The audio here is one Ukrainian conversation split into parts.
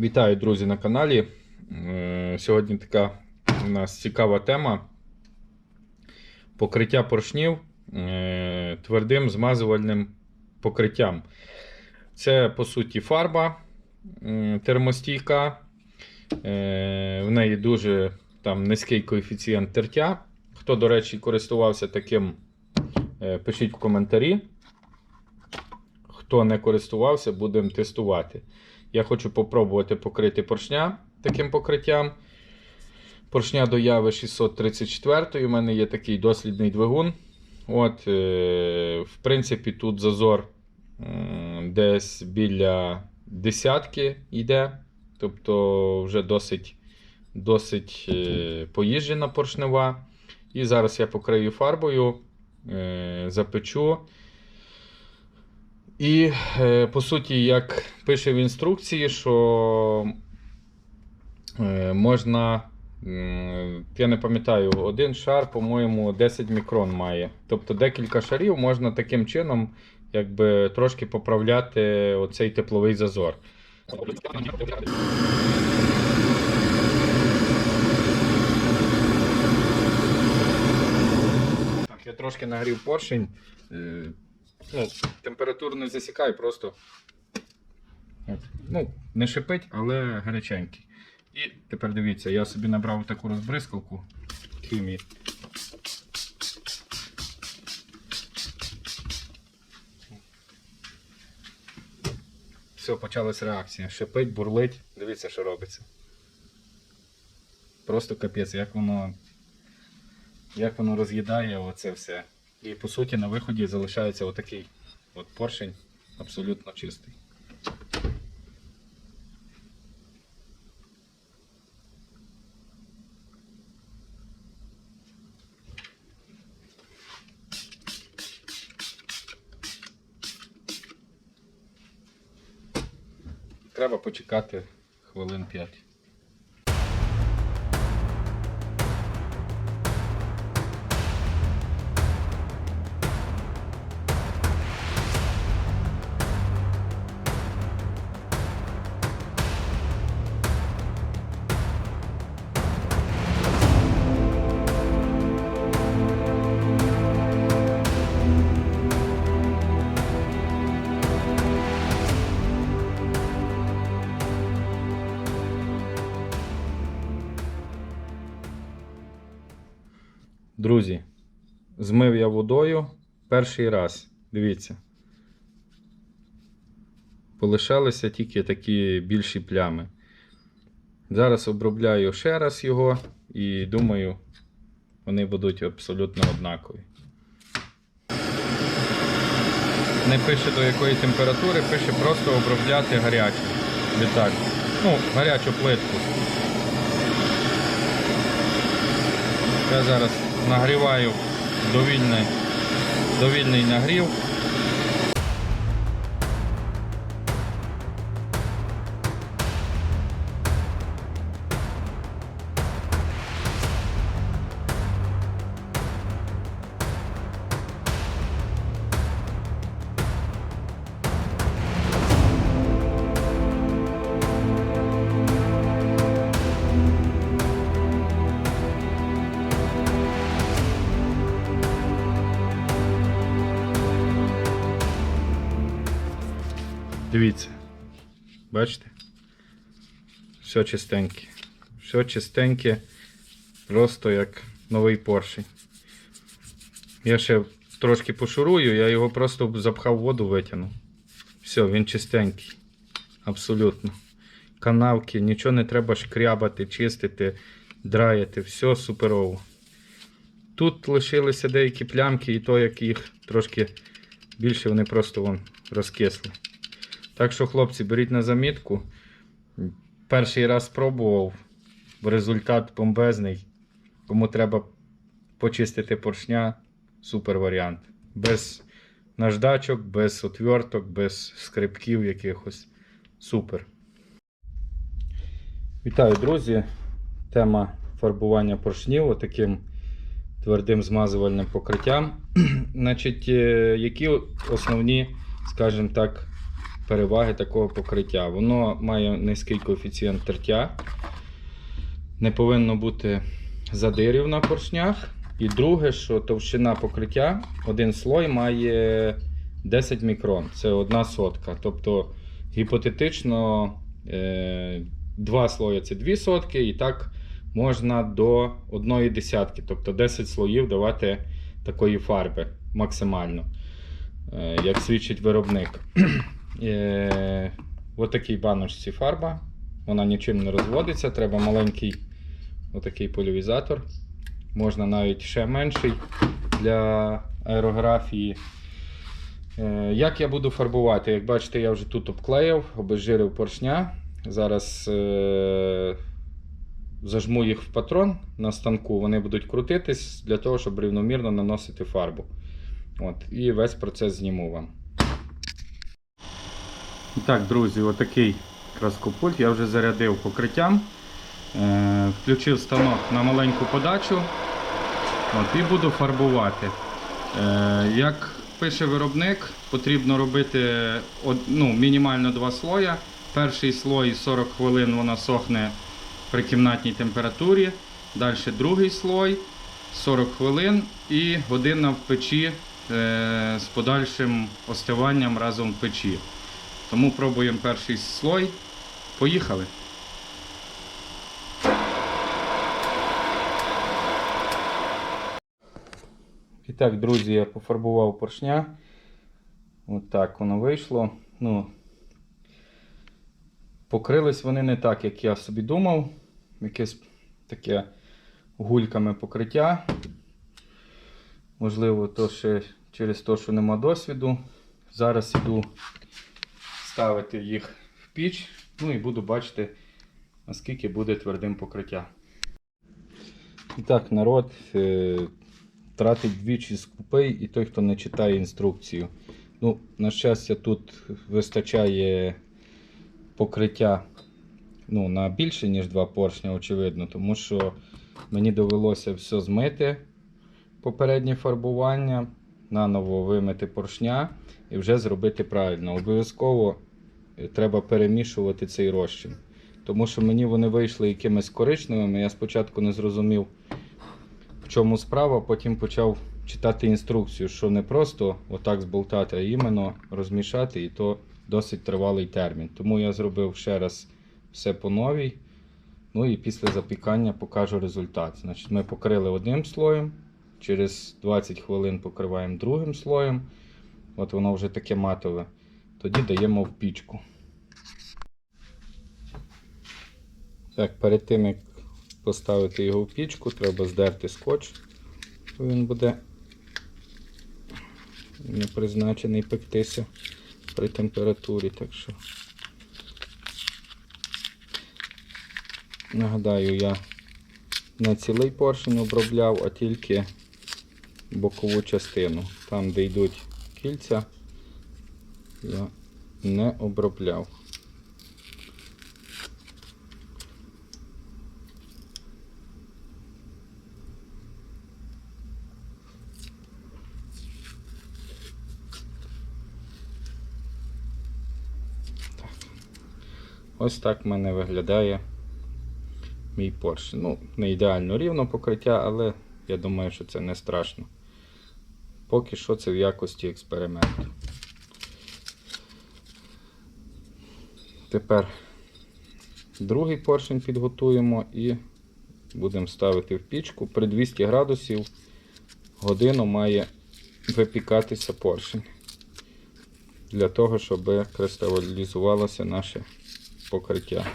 Вітаю, друзі, на каналі. Е, Сьогодні така у нас цікава тема. Покриття поршнів е, твердим змазувальним покриттям. Це, по суті, фарба термостійка. Е, В неї дуже там, низький коефіцієнт тертя. Хто, до речі, користувався таким, пишіть в коментарі. Хто не користувався, будемо тестувати. Я хочу попробувати покрити поршня таким покриттям. Поршня до яви 634. У мене є такий дослідний двигун. От, е, В принципі, тут зазор десь біля десятки йде. Тобто вже досить, досить е, поїжджена поршнева. І зараз я покрию фарбою, е, запечу. І е, по суті, як пише в інструкції, що е, можна, я не пам'ятаю, один шар, по-моєму, 10 мікрон має. Тобто декілька шарів можна таким чином якби, трошки поправляти оцей тепловий зазор. Так, я трошки нагрів поршень. Ну, температуру не засікай, просто от, ну, не шипить, але гаряченький. І тепер дивіться, я собі набрав таку розбризкалку хімії. Все, почалась реакція. Шипить, бурлить. Дивіться, що робиться. Просто капець, як воно, як воно роз'їдає оце все. І по суті на виході залишається отакий от поршень абсолютно чистий. Треба почекати хвилин 5. Друзі, змив я водою перший раз. Дивіться. Полишалися тільки такі більші плями. Зараз обробляю ще раз його і думаю, вони будуть абсолютно однакові. Не пише до якої температури, пише просто обробляти гарячу деталь. Ну, гарячу плитку. Я зараз нагріваю довільний, довільний нагрів. Дивіться. Бачите? Все чистеньке. Все чистеньке, просто як новий поршень. Я ще трошки пошурую, я його просто запхав воду, витягнув. Все, він чистенький. Абсолютно. Канавки, нічого не треба шкрябати, чистити, драяти. Все суперово. Тут лишилися деякі плямки, і то, як їх трошки більше, вони просто вон розкисли. Так що, хлопці, беріть на замітку. Перший раз спробував, результат бомбезний. Кому треба почистити поршня, супер варіант. Без наждачок, без отверток, без скрипків якихось. Супер. Вітаю, друзі! Тема фарбування поршнів отаким твердим змазувальним покриттям. Значить, е, які основні, скажімо так, переваги такого покриття. Воно має низький коефіцієнт тертя, не повинно бути задирів на поршнях. І друге, що товщина покриття, один слой має 10 мікрон, це одна сотка. Тобто гіпотетично е, два слої це 2 сотки, і так можна до одної десятки, тобто 10 слоїв давати такої фарби максимально, е, як свідчить виробник. Е, Отакій баночці фарба. Вона нічим не розводиться, треба маленький отакий поляризатор. Можна навіть ще менший для аерографії. Е, Як я буду фарбувати? Як бачите, я вже тут обклеїв, обезжирив поршня. Зараз е, зажму їх в патрон на станку, вони будуть крутитись для того, щоб рівномірно наносити фарбу. От, і весь процес зніму вам. Так, друзі, отакий краскопульт я вже зарядив покриттям. Е, включив станок на маленьку подачу. От, і буду фарбувати. Е, як пише виробник, потрібно робити ну, мінімально два слоя. Перший слой 40 хвилин вона сохне при кімнатній температурі. Далі другий слой 40 хвилин і година в печі е, з подальшим остиванням разом в печі. Тому пробуємо перший слой. Поїхали. І так, друзі, я пофарбував поршня. От так воно вийшло. Ну, покрились вони не так, як я собі думав. Якесь таке гульками покриття. Можливо, то ще через те, що нема досвіду. Зараз іду ставити їх в піч. Ну і буду бачити, наскільки буде твердим покриття. І так, народ е, тратить двічі скупий і той, хто не читає інструкцію. Ну, на щастя, тут вистачає покриття ну, на більше, ніж два поршня, очевидно, тому що мені довелося все змити попереднє фарбування, наново вимити поршня і вже зробити правильно. Обов'язково треба перемішувати цей розчин. Тому що мені вони вийшли якимись коричневими. Я спочатку не зрозумів, в чому справа, потім почав читати інструкцію, що не просто отак зболтати, а іменно розмішати, і то досить тривалий термін. Тому я зробив ще раз все по новій. Ну і після запікання покажу результат. Значить, Ми покрили одним слоєм, через 20 хвилин покриваємо другим слоєм. От воно вже таке матове. Тоді даємо в пічку. Так, перед тим як поставити його в пічку, треба здерти скотч, бо він буде не призначений пектися при температурі. Так що нагадаю, я не цілий поршень обробляв, а тільки бокову частину. Там, де йдуть кільця, я не обробляв. Ось так в мене виглядає мій поршень. Ну, не ідеально рівно покриття, але я думаю, що це не страшно. Поки що це в якості експерименту. Тепер другий поршень підготуємо і будемо ставити в пічку. При 200 градусів годину має випікатися поршень. Для того, щоб кристалізувалося наше покриття.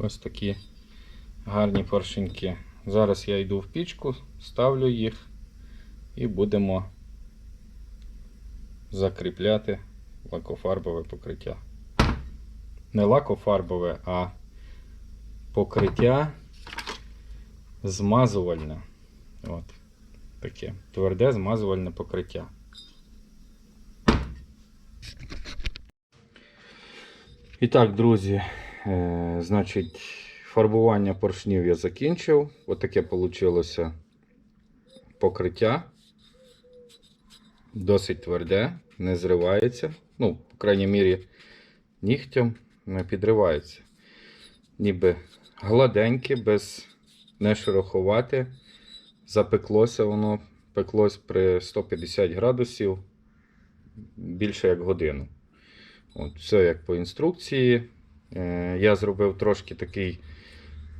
Ось такі гарні поршеньки. Зараз я йду в пічку, ставлю їх і будемо закріпляти лакофарбове покриття. Не лакофарбове, а покриття змазувальне. От. Таке тверде змазувальне покриття. І так, друзі, значить, фарбування поршнів я закінчив. Отаке вийшло покриття. Досить тверде, не зривається. Ну, по крайній мірі, нігтям не підривається. Ніби гладеньке, без не шероховате. Запеклося воно, пеклось при 150 градусів більше як годину. От, все як по інструкції. Е, я зробив трошки такий,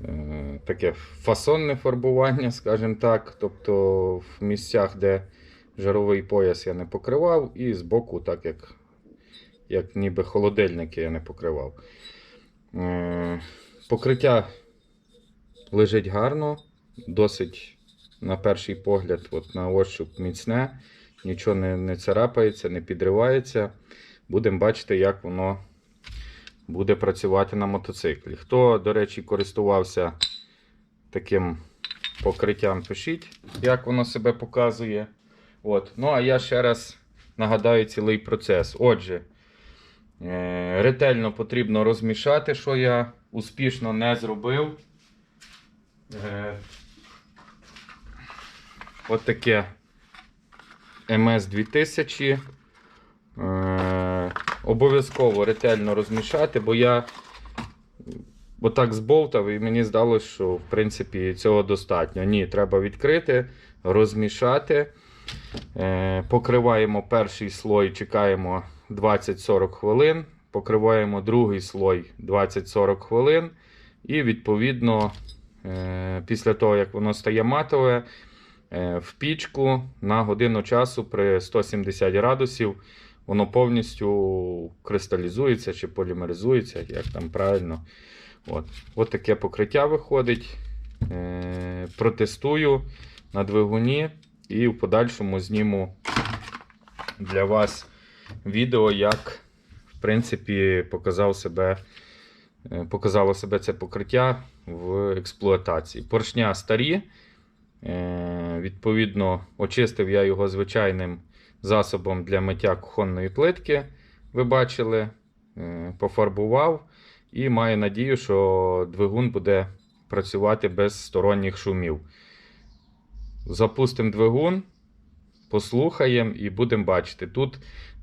е, таке фасонне фарбування, скажімо так. Тобто в місцях, де жаровий пояс я не покривав, і збоку, так як, як ніби холодильники я не покривав. Е, покриття лежить гарно, досить, на перший погляд, от на ощуп міцне, нічого не, не царапається, не підривається. Будемо бачити, як воно буде працювати на мотоциклі. Хто, до речі, користувався таким покриттям, пишіть, як воно себе показує. От. Ну, а я ще раз нагадаю цілий процес. Отже, е, ретельно потрібно розмішати, що я успішно не зробив. Е, От таке МС 2000. Е, обов'язково ретельно розмішати, бо я отак збовтав і мені здалося, що в принципі цього достатньо. Ні, треба відкрити, розмішати. Е, покриваємо перший слой, чекаємо 20-40 хвилин. Покриваємо другий слой 20-40 хвилин. І відповідно, е, після того, як воно стає матове, е, в пічку на годину часу при 170 градусів воно повністю кристалізується чи полімеризується, як там правильно. От, От таке покриття виходить. Е, протестую на двигуні і в подальшому зніму для вас відео, як в принципі показав себе, е, показало себе це покриття в експлуатації. Поршня старі. Е, відповідно, очистив я його звичайним засобом для миття кухонної плитки. Ви бачили, Е, пофарбував і маю надію, що двигун буде працювати без сторонніх шумів. Запустимо двигун, послухаємо і будемо бачити. Тут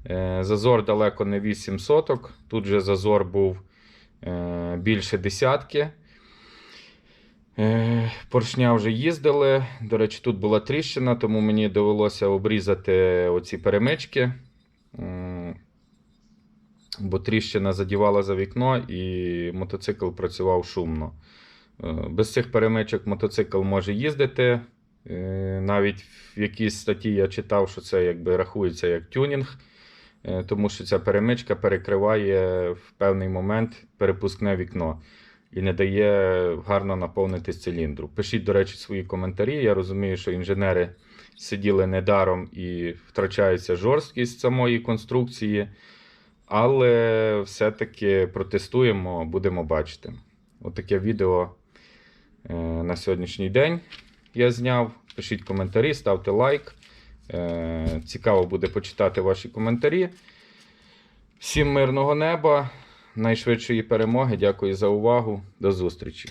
е, зазор далеко не 8 соток, тут же зазор був е, більше десятки. Е, Поршня вже їздили. До речі, тут була тріщина, тому мені довелося обрізати оці перемички. Бо тріщина задівала за вікно і мотоцикл працював шумно. Е, Без цих перемичок мотоцикл може їздити. Е, Навіть в якійсь статті я читав, що це якби рахується як тюнінг, тому що ця перемичка перекриває в певний момент перепускне вікно і не дає гарно наповнитись циліндру. Пишіть, до речі, свої коментарі. Я розумію, що інженери сиділи недаром і втрачається жорсткість самої конструкції, але все-таки протестуємо, будемо бачити. Отаке відео е, на сьогоднішній день я зняв. Пишіть коментарі, ставте лайк. Е, Цікаво буде почитати ваші коментарі. Всім мирного неба, найшвидшої перемоги. Дякую за увагу. До зустрічі.